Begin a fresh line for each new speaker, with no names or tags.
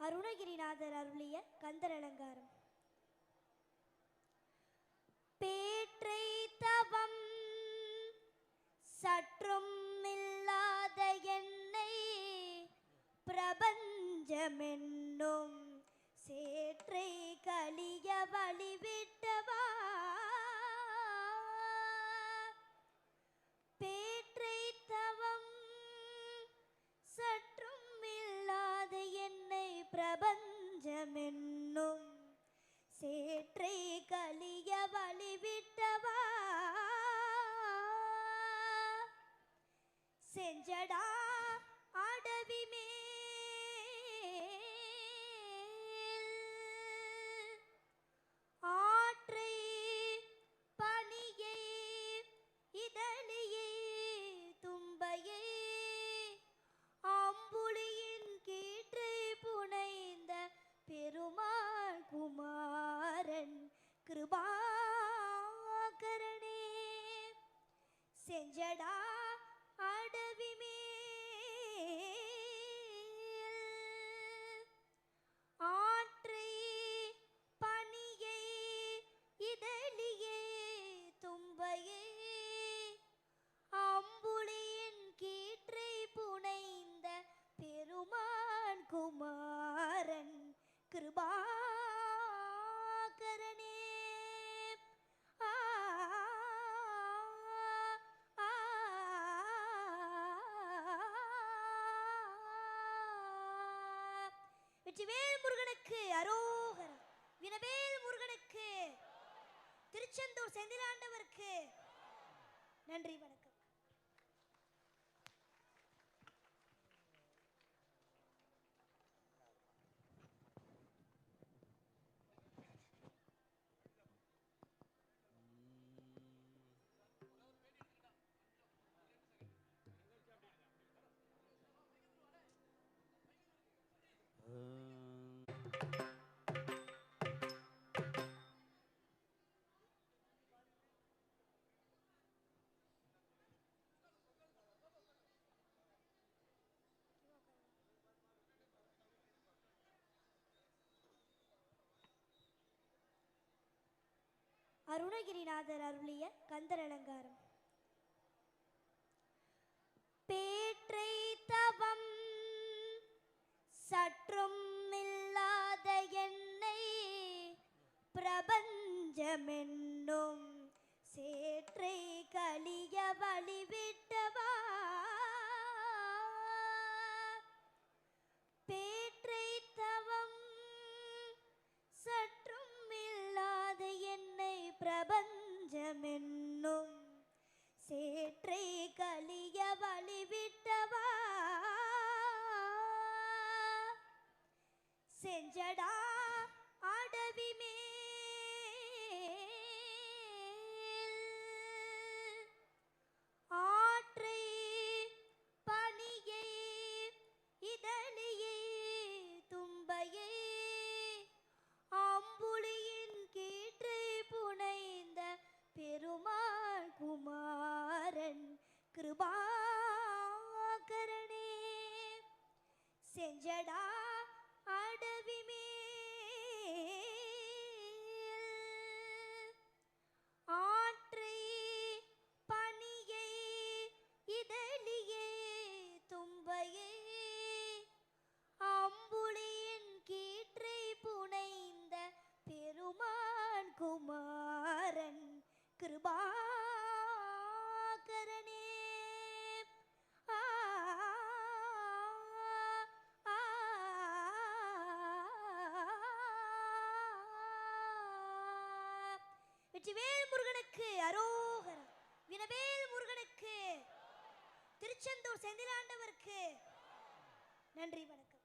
அருணகிரிநாதர் அருளிய கந்தர் அலங்காரம். பேற்றை தவம் சற்றும் இல்லாத என் என்னும் சேற்றை கலிய வழிவிட்டவா? செஞ்சடா குமாரன் கிருபாகரனே. செஞ்சடா வெற்றிவேல் முருகனுக்கு அரோகரம். வினவேல் முருகனுக்கு திருச்செந்தூர் செந்திலாண்டவருக்கு நன்றி வணக்கம். அருணகிரிநாதர் அருளிய கந்தர் அலங்காரம் பேற்றை செஞ்சடா அடவி மேல். ஆற்றை பணியை இதழியை தும்பையை. அம்புலியின் கீற்றை புனைந்த பெருமாள் குமாரன் கிருபாகரனே. செஞ்சடா வெற்றிவேல் முருகனுக்கு அரோகரம். வினவேல் முருகனுக்கு. திருச்செந்தூர் செந்திலாண்டவருக்கு. நன்றி வணக்கம்.